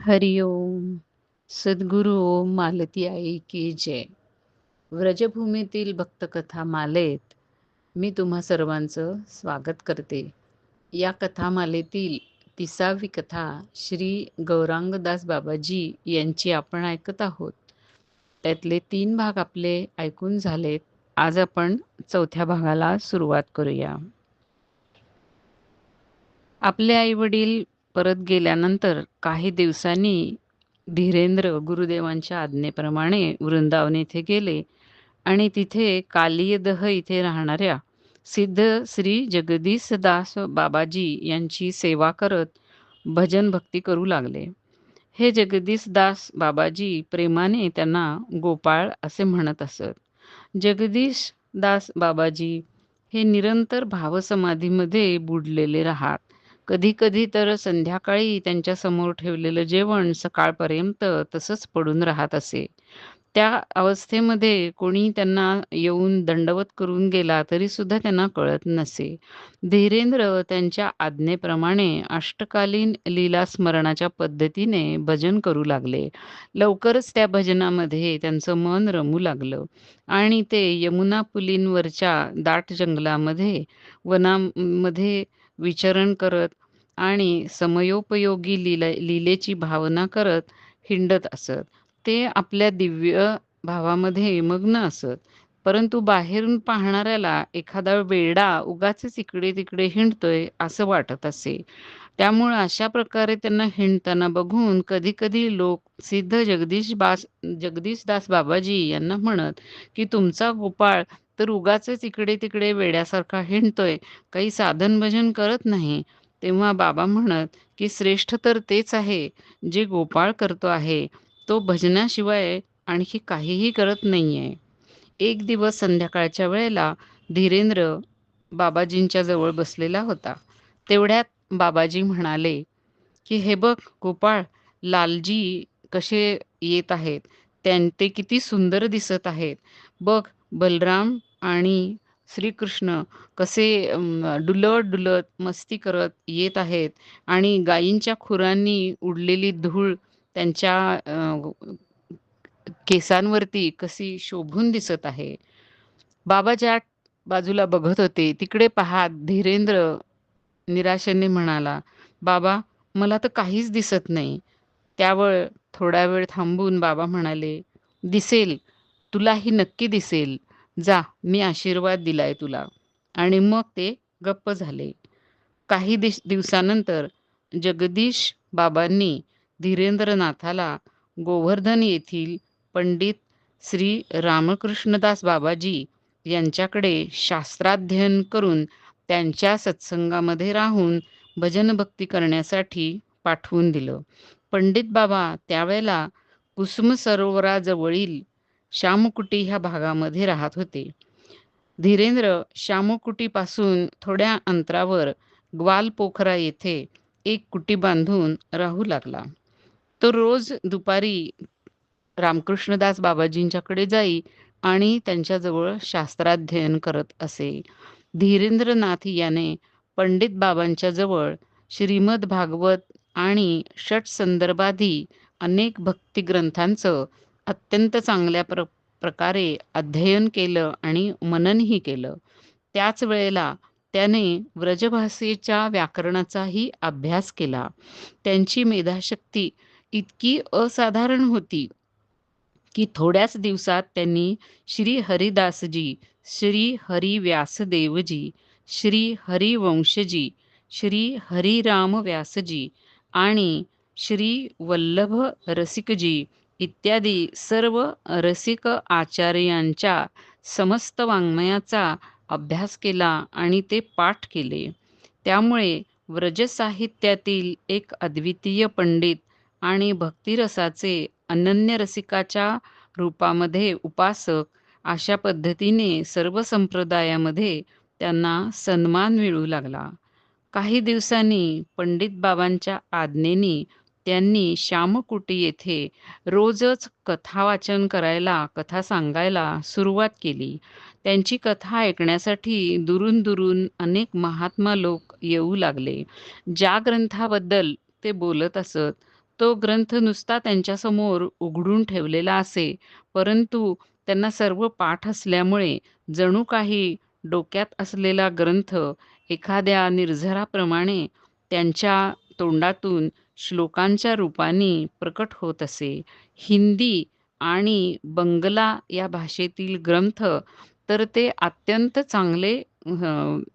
हरि ओम सद्गुरु ओम मालती आई की जय. व्रजभूमीतील भक्तकथा मालेत. मी तुम्हा सर्वांचं स्वागत करते. या कथामालेतील तिसावी कथा श्री गौरांगदास बाबाजी यांची आपण ऐकत आहोत. त्यातले तीन भाग आपले ऐकून झालेत. आज आपण चौथ्या भागाला सुरुवात करूया. आपले आई वडील परत गेल्यानंतर काही दिवसांनी धीरेंद्र गुरुदेवांच्या आज्ञेप्रमाणे वृंदावन येथे गेले आणि तिथे कालियदह इथे राहणाऱ्या सिद्ध श्री जगदीशदास बाबाजी यांची सेवा करत भजन भक्ती करू लागले. हे जगदीशदास बाबाजी प्रेमाने त्यांना गोपाळ असे म्हणत असत. जगदीश दास बाबाजी हे निरंतर भावसमाधीमध्ये बुडलेले राहत. कधी कधी तर संध्याकाळी त्यांच्यासमोर ठेवलेलं जेवण सकाळपर्यंत तसंच पडून राहत असे. त्या अवस्थेमध्ये कोणी त्यांना येऊन दंडवत करून गेला तरी सुद्धा त्यांना कळत नसे. धीरेंद्र त्यांच्या आज्ञेप्रमाणे अष्टकालीन लीला स्मरणाच्या पद्धतीने भजन करू लागले. लवकरच त्या भजनामध्ये त्यांचं मन रमू लागलं आणि ते यमुना पुलींवरच्या दाट जंगलामध्ये वनामध्ये विचरण करत आणि समयोपयोगी लिला लीलेची भावना करत हिंडत असत. ते आपल्या दिव्य भावामध्ये मग्न असत. परंतु बाहेरून पाहणाऱ्याला एखादा वेडा उगाच इकडे तिकडे हिंडतोय असं वाटत असे. त्यामुळे अशा प्रकारे त्यांना हिंडताना बघून कधी कधी लोक सिद्ध जगदीश बास जगदीश दास बाबाजी यांना म्हणत की तुमचा गोपाळ तर उगाच इकडे तिकडे वेड्यासारखा हिंडतोय. काही साधन भजन करत नाही. तेव्हा बाबा म्हणत की श्रेष्ठ तर तेच आहे जे गोपाळ करतो आहे. तो भजनाशिवाय आणखी काहीही करत नाही आहे एक दिवस संध्याकाळच्या वेळेला धीरेंद्र बाबाजींच्या जवळ बसलेला होता. तेवढ्यात बाबाजी म्हणाले की हे बघ गोपाळ लालजी कसे येत आहेत? त्यां ते किती सुंदर दिसत आहेत. बघ बलराम आणि श्रीकृष्ण कसे डुलत डुलत मस्ती करत येत आहेत आणि गायींच्या खुरांनी उडलेली धूळ त्यांच्या केसांवरती कशी शोभून दिसत आहे. बाबा ज्या बाजूला बघत होते तिकडे पाहात धीरेंद्र निराशेने म्हणाला बाबा मला तर काहीच दिसत नाही. त्यावर थोडा वेळ थांबून बाबा म्हणाले दिसेल तुलाही नक्की दिसेल. जा मी आशीर्वाद दिलाय तुला. आणि मग ते गप्प झाले. काही दिस दिवसानंतर जगदीश बाबांनी धीरेंद्रनाथाला गोवर्धन येथील पंडित श्री रामकृष्णदास बाबाजी यांच्याकडे शास्त्राध्ययन करून त्यांच्या सत्संगामध्ये राहून भजन भक्ती करण्यासाठी पाठवून दिलं. पंडित बाबा त्यावेळेला कुसुम सरोवराजवळील श्यामकुटी ह्या भागामध्ये राहत होते. धीरेंद्र श्यामकुटीपासून थोड्या अंतरावर ग्वालपोखरा येथे एक कुटी बांधून राहू लागला. तो रोज दुपारी रामकृष्णदास बाबाजींच्याकडे जाई आणि त्यांच्याजवळ शास्त्राध्ययन करत असे. धीरेंद्रनाथ याने पंडित बाबांच्या जवळ श्रीमद भागवत आणि षट संदर्भाधी अनेक भक्ती ग्रंथांचं अत्यंत चांगल्या प्र प्रकारे अध्ययन केलं आणि मननही केलं. त्याच वेळेला त्याने व्रजभाषेच्या व्याकरणाचाही अभ्यास केला. त्यांची मेधाशक्ती इतकी असाधारण होती की थोड्याच दिवसात त्यांनी श्री हरिदासजी श्री हरिव्यासदेवजी श्री हरिवंशजी श्री हरिराम व्यासजी आणि श्री वल्लभ रसिकजी इत्यादी सर्व रसिक आचार्यांच्या समस्त वाङ्मयाचा अभ्यास केला आणि ते पाठ केले. त्यामुळे व्रजसाहित्यातील एक अद्वितीय पंडित आणि भक्तिरसाचे अनन्य रसिकाच्या रूपामध्ये उपासक अशा पद्धतीने सर्व संप्रदायामध्ये त्यांना सन्मान मिळू लागला. काही दिवसांनी पंडित बाबांच्या आज्ञेनी त्यांनी श्यामकुटी येथे रोजच कथा वाचन करायला कथा सांगायला सुरुवात केली. त्यांची कथा ऐकण्यासाठी दुरून दुरून अनेक महात्मा लोक येऊ लागले. ज्या ग्रंथाबद्दल ते बोलत असत तो ग्रंथ नुसता त्यांच्यासमोर उघडून ठेवलेला असे, परंतु त्यांना सर्व पाठ असल्यामुळे जणू काही डोक्यात असलेला ग्रंथ एखाद्या निर्झराप्रमाणे त्यांच्या तोंडातून श्लोकांच्या रूपाने प्रकट होत असे. हिंदी आणि बंगला या भाषेतील ग्रंथ तर ते अत्यंत चांगले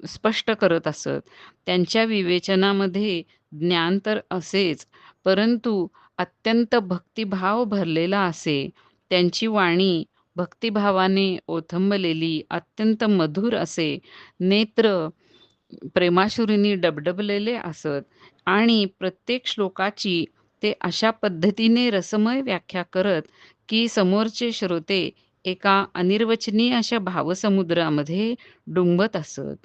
स्पष्ट करत असत. त्यांच्या विवेचनामध्ये ज्ञान तर असेच, परंतु अत्यंत भक्तिभाव भरलेला असे. त्यांची वाणी भक्तिभावाने ओथंबलेली, अत्यंत मधुर असे. नेत्र प्रेमाशुरीने डबडबलेले असत आणि प्रत्येक श्लोकाची ते अशा पद्धतीने रसमय व्याख्या करत, की समोरचे श्रोते एका अनिर्वचनीय अशा भावसमुद्रामध्ये डुंबत असत.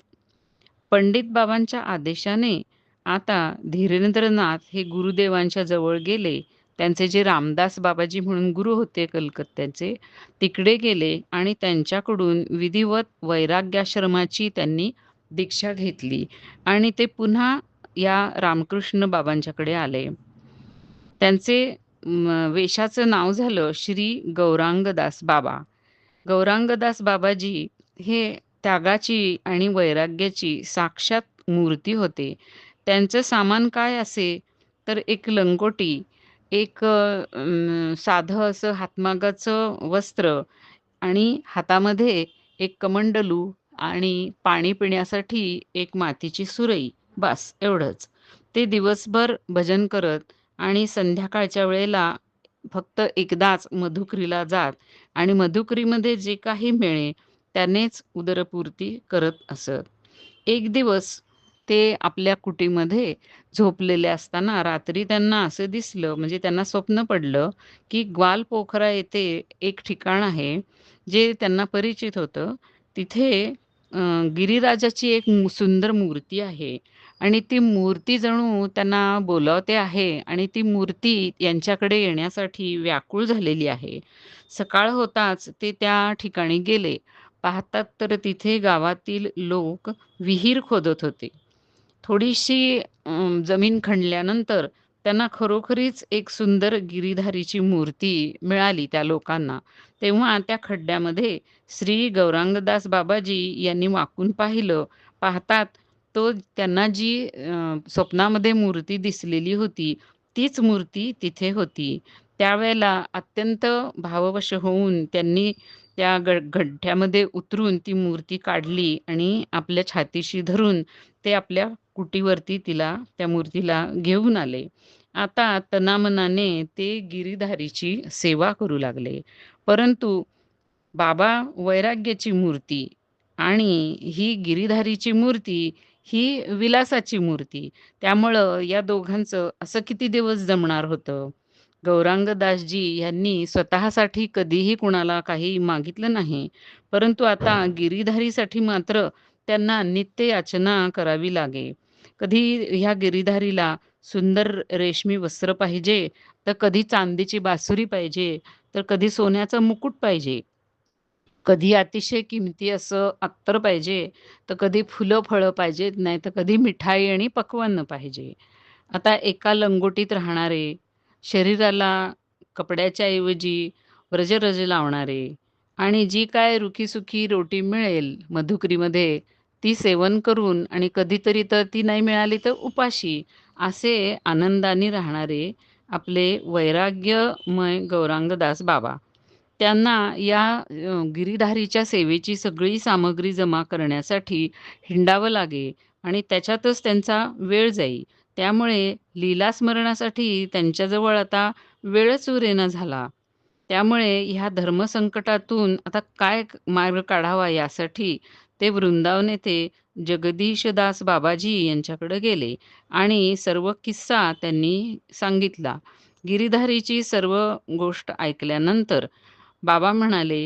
पंडित बाबांच्या आदेशाने आता धीरेंद्रनाथ हे गुरुदेवांच्या जवळ गेले. त्यांचे जे रामदास बाबाजी म्हणून गुरु होते कलकत्त्याचे, तिकडे गेले आणि त्यांच्याकडून विधिवत वैराग्याश्रमाची त्यांनी दीक्षा घेतली आणि ते पुन्हा या रामकृष्ण बाबांच्याकडे आले. त्यांचे वेशाचं नाव झालं श्री गौरांगदास बाबा. गौरांगदास बाबाजी हे त्यागाची आणि वैराग्याची साक्षात मूर्ती होते. त्यांचं सामान काय असे, तर एक लंगोटी, एक साधं असं हातमागाचं वस्त्र आणि हातामध्ये एक कमंडलू आणि पाणी पिण्यासाठी एक मातीची सुरई, बास एवढंच. ते दिवसभर भजन करत आणि संध्याकाळच्या वेळेला फक्त एकदाच मधुकरीला जात आणि मधुकरीमध्ये जे काही मिळे त्यानेच उदरपूर्ती करत असत. एक दिवस ते आपल्या कुटीमध्ये झोपलेले असताना रात्री त्यांना असं दिसलं, म्हणजे त्यांना स्वप्न पडलं, की ग्वालपोखरा येथे एक ठिकाण आहे, जे त्यांना परिचित होतं. तिथे गिरिराजाची एक सुंदर मूर्ती आहे आणि ती मूर्ती जणू त्यांना बोलावते आहे आणि ती मूर्ती यांच्याकडे येण्यासाठी व्याकुळ झालेली आहे. सकाळ होताच ते त्या ठिकाणी गेले. पाहतात तर तिथे गावातील लोक विहीर खोदत होते. थोडीशी जमीन खणल्यानंतर त्यांना खरोखरीच एक सुंदर गिरीधारीची मूर्ती मिळाली त्या लोकांना. तेव्हा त्या खड्ड्यामध्ये श्री गौरांगदास बाबाजी यांनी वाकून पाहिलं. पाहतात तो त्यांना जी स्वप्नामध्ये मूर्ती दिसलेली होती, तीच मूर्ती तिथे होती. त्यावेळेला अत्यंत भाववश होऊन त्यांनी त्या गड्ढ्यामध्ये उतरून ती मूर्ती काढली आणि आपल्या छातीशी धरून ते आपल्या कुटीवरती तिला त्या मूर्तीला घेऊन आले. आता तनामनाने ते गिरीधारीची सेवा करू लागले. परंतु बाबा वैराग्याची मूर्ती आणि ही गिरीधारीची मूर्ती, ही विलासाची मूर्ती. त्यामुळं या दोघांचं असं किती दिवस जमणार होतं. गौरांगदासजी यांनी स्वतःसाठी कधीही कुणाला काही मागितलं नाही. परंतु आता गिरीधारीसाठी मात्र त्यांना नित्य याचना करावी लागे. कधी ह्या गिरीधारीला सुंदर रेशमी वस्त्र पाहिजे, तर कधी चांदीची बासुरी पाहिजे, तर कधी सोन्याचा मुकुट पाहिजे. कधी अतिशय किमती असं अत्तर पाहिजे, तर कधी फुलं-फळं पाहिजेत, नाही तर कधी मिठाई आणि पक्वान्न पाहिजे. आता एका लंगोटीत राहणारे, शरीराला कपड्याच्या ऐवजी व्रजरज लावणारे आणि जी काय रुखीसुखी रोटी मिळेल मधुकरीमध्ये, ती सेवन करून आणि कधीतरी तर ती नाही मिळाली तर उपाशी, असे आनंदाने राहणारे आपले वैराग्यमय गौरांगदास बाबा. त्यांना या गिरीधारीच्या सेवेची सगळी सामग्री जमा करण्यासाठी हिंडावं लागे आणि त्याच्यातच त्यांचा वेळ जाई. त्यामुळे लीलास्मरणासाठी त्यांच्याजवळ आता वेळच उरेना झाला. त्यामुळे ह्या धर्मसंकटातून आता काय मार्ग काढावा यासाठी ते वृंदावन येथे जगदीशदास बाबाजी यांच्याकडे गेले आणि सर्व किस्सा त्यांनी सांगितला. गिरीधारीची सर्व गोष्ट ऐकल्यानंतर बाबा म्हणाले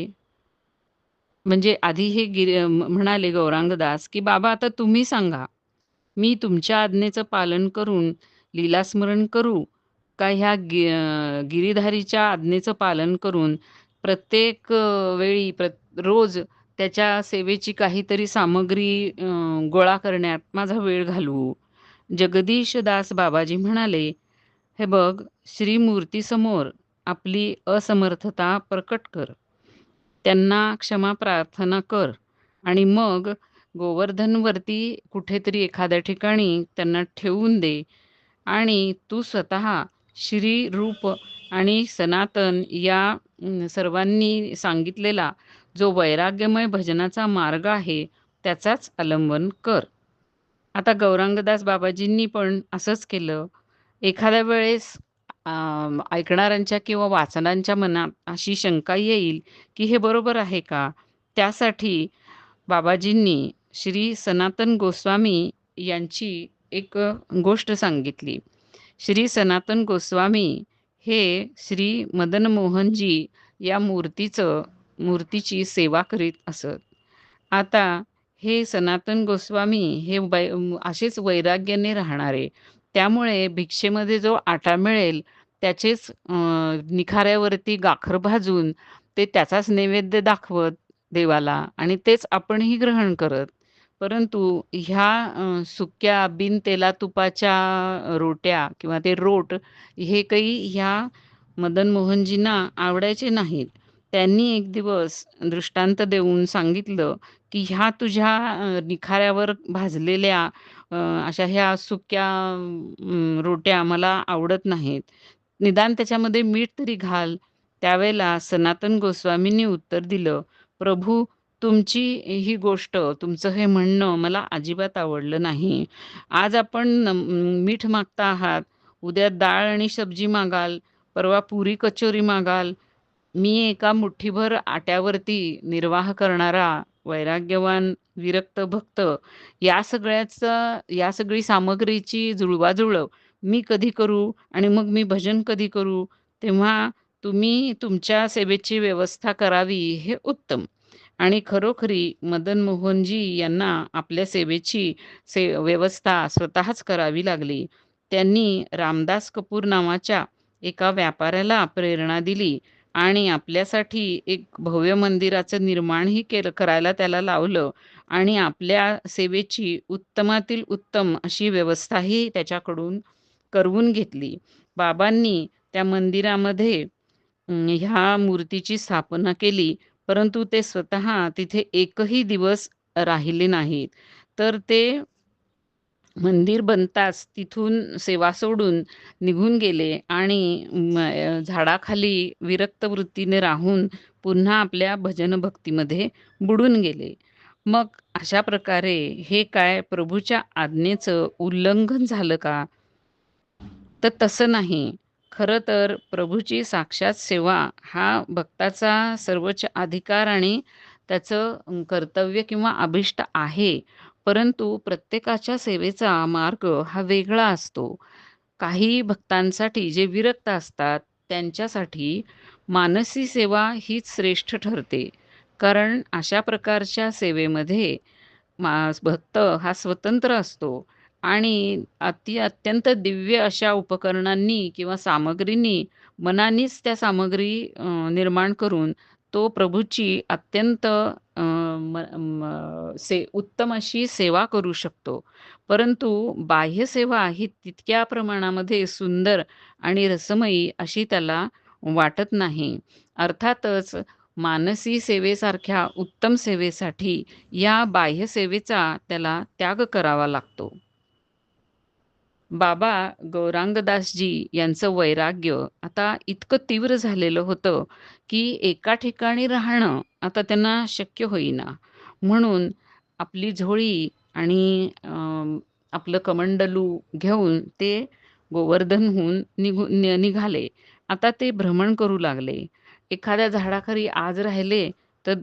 म्हणजे आधी हे गिरी म्हणाले गौरांगदास, की "बाबा आता तुम्ही सांगा, मी तुमच्या आज्ञेचं पालन करून लीलास्मरण करू का ह्या गि गिरीधारीच्या आज्ञेचं पालन करून प्रत्येक वेळी प्रत रोज त्याच्या सेवेची काहीतरी सामग्री गोळा करण्यात माझा वेळ घालवू?" जगदीशदास बाबाजी म्हणाले, हे बघ श्रीमूर्तीसमोर आपली असमर्थता प्रकट कर. त्यांना क्षमा प्रार्थना कर. आणि मग गोवर्धनवरती कुठेतरी एखाद्या ठिकाणी त्यांना ठेवून दे. आणि तू स्वतः श्री रूप आणि सनातन या सर्वांनी सांगितलेला जो वैराग्यमय भजनाचा मार्ग आहे त्याचाच अवलंबन कर. आता गौरांगदास बाबाजींनी पण असंच केलं. एखाद्या वेळेस ऐकणाऱ्यांच्या किंवा वाचनांच्या मनात अशी शंका येईल की हे बरोबर आहे का? त्यासाठी बाबाजींनी श्री सनातन गोस्वामी यांची एक गोष्ट सांगितली. श्री सनातन गोस्वामी हे श्री मदन मोहनजी या मूर्तीचं मूर्तीची सेवा करीत असत. आता हे सनातन गोस्वामी हे वै असेच वैराग्याने राहणारे त्यामुळे भिक्षेमध्ये जो आटा मिळेल त्याचेच निखाऱ्यावरती गाखर भाजून ते त्याचाच नैवेद्य दाखवत देवाला आणि तेच आपणही ग्रहण करत. परंतु ह्या सुक्या बिन तेला तुपाच्या रोट्या किंवा ते रोट हे काही ह्या मदन मोहनजींना आवडायचे नाहीत. त्यांनी एक दिवस दृष्टांत देऊन सांगितलं की ह्या तुझ्या निखाऱ्यावर भाजलेल्या अशा ह्या सुक्या रोट्या मला आवडत नाहीत. निदान त्याच्यामध्ये मीठ तरी घाल. त्यावेळेला सनातन गोस्वामींनी उत्तर दिलं प्रभू तुमची ही गोष्ट तुमचं हे म्हणणं मला अजिबात आवडलं नाही. आज आपण मीठ मागता आहात. उद्या डाळ आणि सब्जी मागाल. परवा पुरी कचोरी मागाल. मी एका मुठ्ठीभर आट्यावरती निर्वाह करणारा वैराग्यवान विरक्त भक्त या सगळ्याचं या सगळी सामग्रीची जुळवाजुळव मी कधी करू आणि मग मी भजन कधी करू तेव्हा तुम्ही तुमच्या सेवेची व्यवस्था करावी हे उत्तम. आणि खरोखरी मदन मोहनजी यांना आपल्या सेवेची से व्यवस्था स्वतःच करावी लागली. त्यांनी रामदास कपूर नावाच्या एका व्यापाऱ्याला प्रेरणा दिली. आणि आपल्यासाठी एक भव्य मंदिराचं निर्माणही केलं करायला त्याला लावलं आणि आपल्या सेवेची उत्तमातील उत्तम अशी व्यवस्थाही त्याच्याकडून करवून घेतली. बाबांनी त्या मंदिरामध्ये ह्या मूर्तीची स्थापना केली परंतु ते स्वतः तिथे एकही दिवस राहिले नाहीत. तर ते मंदिर बनताच तिथून सेवा सोडून निघून गेले आणि झाडाखाली विरक्त वृत्तीने राहून पुन्हा आपल्या भजन भक्तीमध्ये बुडून गेले. मग अशा प्रकारे हे काय प्रभूच्या आज्ञेचं उल्लंघन झालं का? तर तसं नाही. खरं तर प्रभूची साक्षात सेवा हा भक्ताचा सर्वोच्च अधिकार आणि त्याचं कर्तव्य किंवा अभिष्ट आहे. परंतु प्रत्येकाच्या सेवेचा मार्ग हा वेगळा असतो. काही भक्तांसाठी जे विरक्त असतात त्यांच्यासाठी मानसी सेवा हीच श्रेष्ठ ठरते. कारण अशा प्रकारच्या सेवेमध्ये मा भक्त हा स्वतंत्र असतो आणि अति अत्यंत दिव्य अशा उपकरणांनी किंवा सामग्रींनी मनानीच त्या सामग्री निर्माण करून तो प्रभूची अत्यंत से उत्तम अशी सेवा करू शकतो. परंतु बाह्य सेवा ही तितक्या प्रमाणामध्ये सुंदर आणि रसमयी अशी त्याला वाटत नाही. अर्थातच मानसी सेवेसारख्या उत्तम सेवेसाठी या बाह्य सेवेचा त्याला त्याग करावा लागतो. बाबा गौरांगदासजी यांचं वैराग्य आता इतकं तीव्र झालेलं होतं की एका ठिकाणी राहणं आता त्यांना शक्य होईना. म्हणून आपली झोळी आणि आपलं कमंडलू घेऊन ते गोवर्धनहून निघू निघाले. आता ते भ्रमण करू लागले. एखाद्या झाडाखाली आज राहिले तर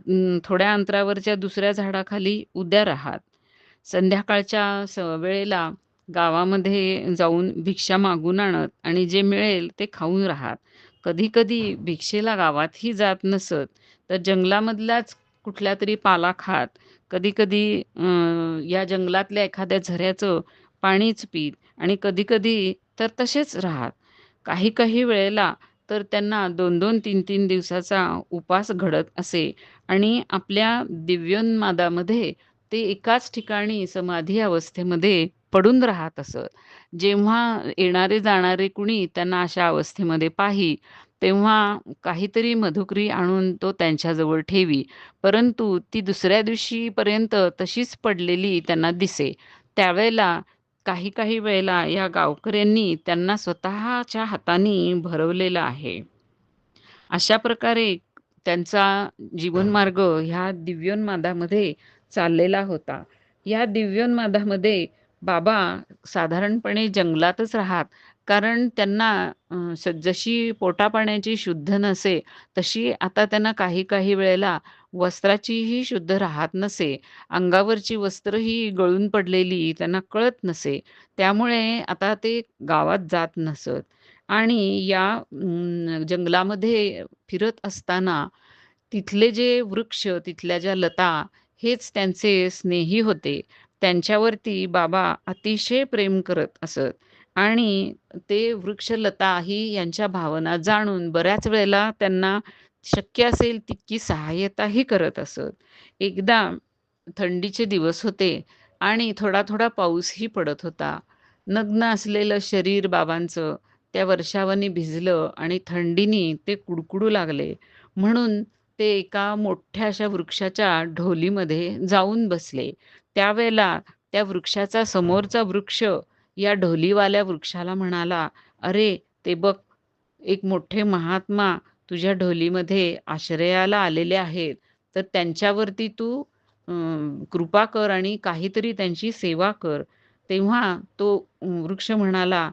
थोड्या अंतरावरच्या दुसऱ्या झाडाखाली उद्या राहात. संध्याकाळच्या वेळेला गावामध्ये जाऊन भिक्षा मागून आणत आणि जे मिळेल ते खाऊन राहत. कधी कधी भिक्षेला गावातही जात नसत तर जंगलामधलाच कुठल्या तरी पाला खात. कधी कधी या जंगलातल्या एखाद्या झऱ्याचं पाणीच पीत आणि कधी कधी तर तसेच राहत. काही काही वेळेला तर त्यांना दोन दोन तीन तीन दिवसाचा उपास घडत असे आणि आपल्या दिव्योन्मादामध्ये ते एकाच ठिकाणी समाधी अवस्थेमध्ये पडून राहत असत. जेव्हा येणारे जाणारे कुणी त्यांना अशा अवस्थेमध्ये पाही, तेव्हा काहीतरी मधुकरी आणून तो त्यांच्याजवळ ठेवी. परंतु ती दुसऱ्या दिवशीपर्यंत तशीच पडलेली त्यांना दिसे. त्यावेळेला काही काही वेळेला या गावकऱ्यांनी त्यांना स्वतःच्या हाताने भरवलेलं आहे. अशा प्रकारे त्यांचा जीवनमार्ग ह्या दिव्योन्मादामध्ये चाललेला होता. या दिव्योन्मादामध्ये बाबा साधारणपणे जंगलातच राहत. कारण त्यांना जशी पोटापाण्याची शुद्ध नसे, तशी आता त्यांना काही काही वेळेला वस्त्राचीही शुद्ध राहत नसे. अंगावरची वस्त्र ही गळून पडलेली त्यांना कळत नसे. त्यामुळे आता ते गावात जात नसत. आणि या जंगलामध्ये फिरत असताना तिथले जे वृक्ष, तिथल्या ज्या लता हेच त्यांचे स्नेही होते. त्यांच्यावरती बाबा अतिशय प्रेम करत असत आणि ते वृक्षलता ही यांच्या भावना जाणून बऱ्याच वेळेला त्यांना शक्य असेल तितकी सहाय्यताही करत असत. एकदा थंडीचे दिवस होते आणि थोडा-थोडा पाऊसही पडत होता. नग्न असलेलं शरीर बाबांचं त्या वर्षावानी भिजलं आणि थंडीनी ते कुडकुडू लागले. म्हणून ते एका मोठ्या अशा वृक्षाच्या ढोलीमध्ये जाऊन बसले. त्यावेळेला त्या वृक्षाचा समोरचा वृक्ष या ढोलीवाल्या वृक्षाला म्हणाला, "अरे, ते बघ, एक मोठे महात्मा तुझ्या ढोलीमध्ये आश्रयाला आलेले आहेत. तर त्यांच्यावरती तू कृपा कर आणि काहीतरी त्यांची सेवा कर." तेव्हा तो वृक्ष म्हणाला,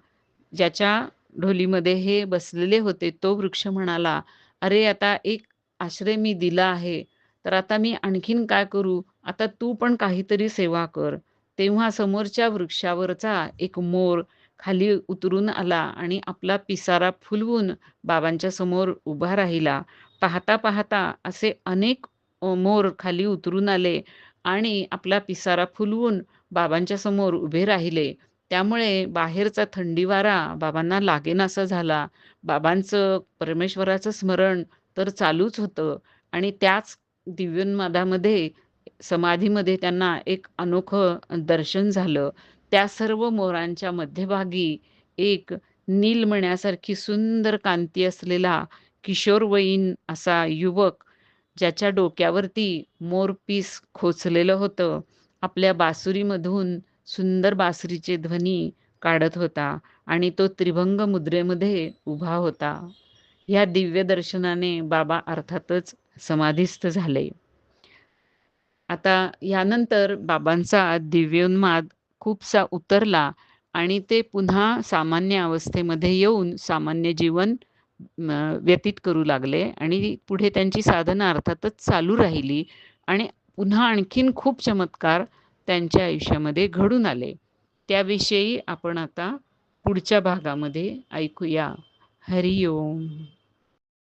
ज्याच्या ढोलीमध्ये हे बसलेले होते, तो वृक्ष म्हणाला, "अरे, आता एक आश्रय मी दिला आहे, तर आता मी आणखीन काय करू? आता तू पण काहीतरी सेवा कर." तेव्हा समोरच्या वृक्षावरचा एक मोर खाली उतरून आला आणि आपला पिसारा फुलवून बाबांच्या समोर उभा राहिला. पाहता पाहता असे अनेक मोर खाली उतरून आले आणि आपला पिसारा फुलवून बाबांच्या समोर उभे राहिले. त्यामुळे बाहेरचा थंडी वारा बाबांना लागेनासा झाला. बाबांचं परमेश्वराचं स्मरण तर चालूच होतं आणि त्याच दिव्योन्मादामध्ये समाधीमध्ये त्यांना एक अनोखं दर्शन झालं. त्या सर्व मोरांच्या मध्यभागी एक नीलमण्यासारखी सुंदर कांती असलेला किशोरवयीन असा युवक, ज्याच्या डोक्यावरती मोरपीस खोचलेलं होतं, आपल्या बासुरीमधून सुंदर बासरीचे ध्वनी काढत होता आणि तो त्रिभंग मुद्रेमध्ये उभा होता. ह्या दिव्य दर्शनाने बाबा अर्थातच समाधीस्थ झाले. आता यानंतर बाबांचा दिव्योन्माद खूपसा उतरला आणि ते पुन्हा सामान्य अवस्थेमध्ये येऊन सामान्य जीवन व्यतीत करू लागले आणि पुढे त्यांची साधना अर्थातच चालू राहिली आणि पुन्हा आणखीन खूप चमत्कार त्यांच्या आयुष्यामध्ये घडून आले. त्याविषयी आपण आता पुढच्या भागामध्ये ऐकूया. हरिओम